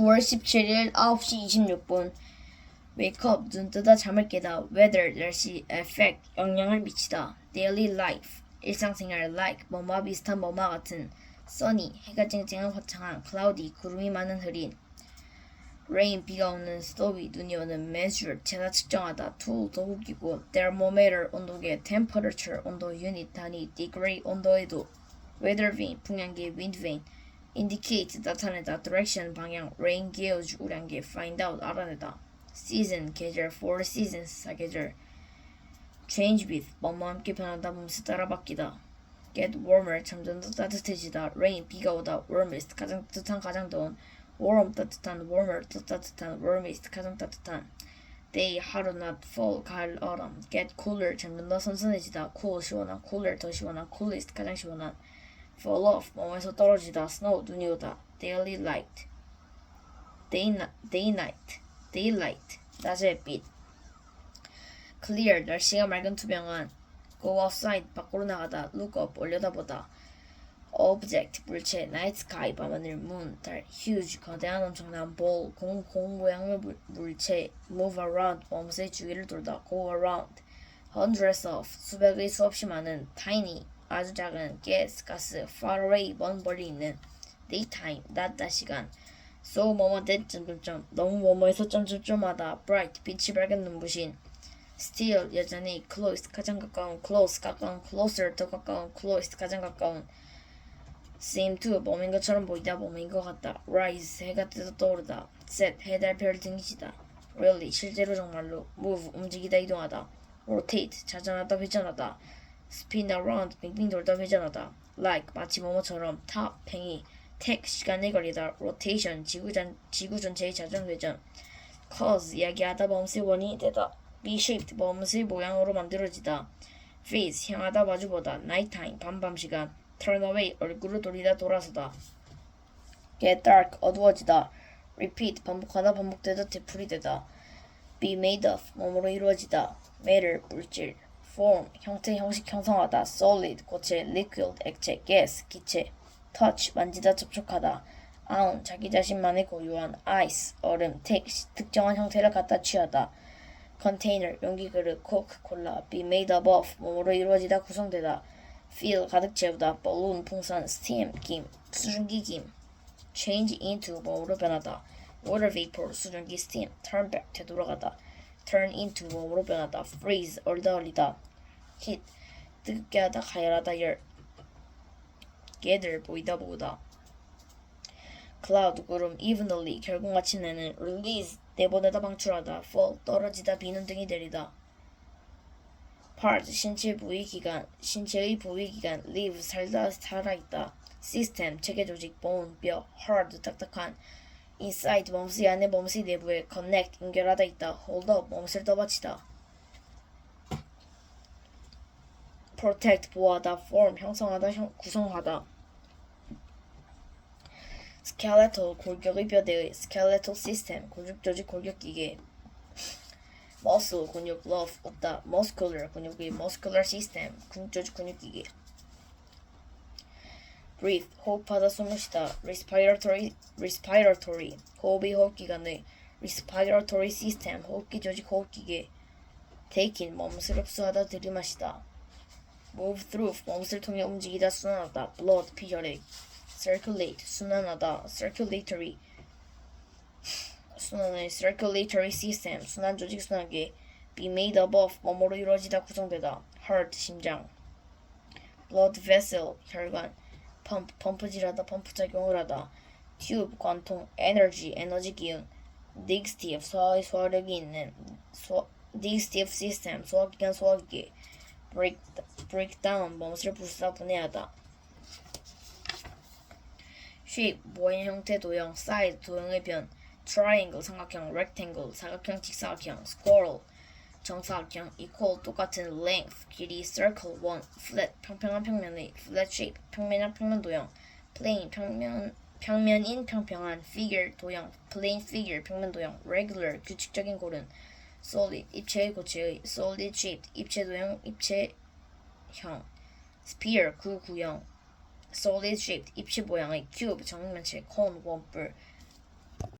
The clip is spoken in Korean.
9월 17일 9시 26분 Wake up 눈 뜨다 잠을 깨다 Weather 날씨 Effect 영향을 미치다 Daily life 일상생활 Like 뭐뭐와 비슷한 뭐뭐와 같은 Sunny 해가 쨍쨍한 화창한 Cloudy 구름이 많은 흐린 Rain 비가 오는 Snowy 눈이 오는 Measure 재다 측정하다 Tool 도구기고 Thermometer 온도계 Temperature 온도 유닛 단위 Degree 온도에도 Weather vane 풍량계 Wind vane indicate 나타내다 direction 방향 rain gauge 우량계 find out 알아내다 season 계절 four seasons 사계절 change with 뭐뭐 함께 변하다 몸수 따라 바뀌다 get warmer 점점 더 따뜻해지다 rain 비가 오다 warmest 가장 따뜻한 가장 더운 warm 따뜻한 warmer 더 따뜻한 warmest 가장 따뜻한 day 하루 낮 fall 가을 autumn get cooler 점점 더 선선해지다 cool 시원한 cooler 더 시원한 coolest 가장 시원한 fall off 몸에서 떨어지다 snow 눈이 오다 daily light day, day night daylight 낮의 빛 clear 날씨가 맑은 투명한 go outside 밖으로 나가다 look up 올려다보다 object 물체 night sky 밤하늘 moon 달 huge 거대한 엄청난 ball 공, 공 모양의 물, 물체 move around 몸의 주위를 돌다 go around hundreds of 수백의 수없이 많은 tiny 아주 작은 gas 가스 far away 먼 멀리 있는 daytime 낮 낮 시간. So 뭐뭐 that 점점점. 너무 뭐뭐해서 점점점하다. Bright 빛이 밝은 눈부신. Still 여전히 close 가장 가까운 close 가까운 closer 더 가까운 close 가장 가까운. Seem to 몸인 것처럼 보이다 몸인 것 같다. Rise 해가 뜨다 떠오르다. Set 해달 별 등지다. Really 실제로 정말로. Move 움직이다 이동하다. Rotate 자전하다 회전하다 spin around 빙빙 돌다 회전하다. Like 마치 뭐뭐처럼 top 팽이 take 시간이 걸리다. Rotation 지구 전 지구 전체의 자전 회전. Cause 이야기하다 범수의 원인이 되다. Be shaped 범수의 모양으로 만들어지다. Face 향하다 마주보다. Nighttime 밤밤 시간. Turn away 얼굴을 돌리다 돌아서다. Get dark 어두워지다. Repeat 반복하다 반복되다. 되풀이 되다. Be made of 몸으로 이루어지다. Matter 물질 form 형태 형식 형성하다 solid 고체 liquid 액체 gas 기체 touch 만지다 접촉하다 own 자기 자신만의 고유한 ice 얼음 take 특정한 형태를 갖다 취하다 container 용기 그릇 coke 콜라 be made up of 몸으로 이루어지다 구성되다 fill 가득 채우다 balloon 풍선 steam 김 수증기 김 change into 몸으로 변하다 water vapor 수증기 steam turn back 되돌아가다 turn into 몸으로 변하다 freeze 얼다 얼리다 heat 뜨겁게 하다 가열하다 열. gather 보이다 보다. cloud 구름 evenly 결국같이 내는 release 내보내다 방출하다 fall 떨어지다 비는 등이 내리다. part 신체 부위 기관 신체의 부위 기관 live 살다 살아있다. system 체계 조직 bone 뼈 hard 딱딱한 inside 몸새 안에 몸새 내부에 connect 연결하다 있다 up 몸새를 떠받치다 protect 보호하다 form 형성하다 형, 구성하다 skeletal 골격의 뼈대의 skeletal system 골격 조직 골격 기계 muscle 근육 love 없다 muscular 근육의 muscular system 근육 조직 근육 기계 breathe 호흡하다 숨을 쉬다 respiratory respiratory 호흡의 호흡기관의 respiratory system 호흡기 조직 호흡기계 take in 몸을 흡수하다 들이마시다 move through 몸을 통해 움직이다 순환하다 blood 피 혈액 circulate 순환하다 circulatory 순환의 circulatory system 순환 조직 순환계 be made up of 몸으로 이루어지다 구성되다 heart 심장 blood vessel 혈관 펌프 펌프질하다 펌프 작용을 하다 tube 관통 energy 에너지 기운 digestive 소화의 소화력이 있는 소 digestive system 소화기관 소화기 break down 몸을 부수다 분해하다 shape 모양 형태 도형 size 도형의 변 triangle 삼각형 rectangle 사각형 직사각형 squirrel 정사각형 equal 똑같은 length 길이 circle one flat 평평한 평면의 flat shape 평면한 평면 도형 plane 평면 평면인 평평한 figure 도형 plane figure 평면 도형 regular 규칙적인 고른 solid 입체의 고체의 solid shaped 입체 도형 입체형 sphere 구 구형 solid shaped 입체 모양의 cube 정면체 cone 원뿔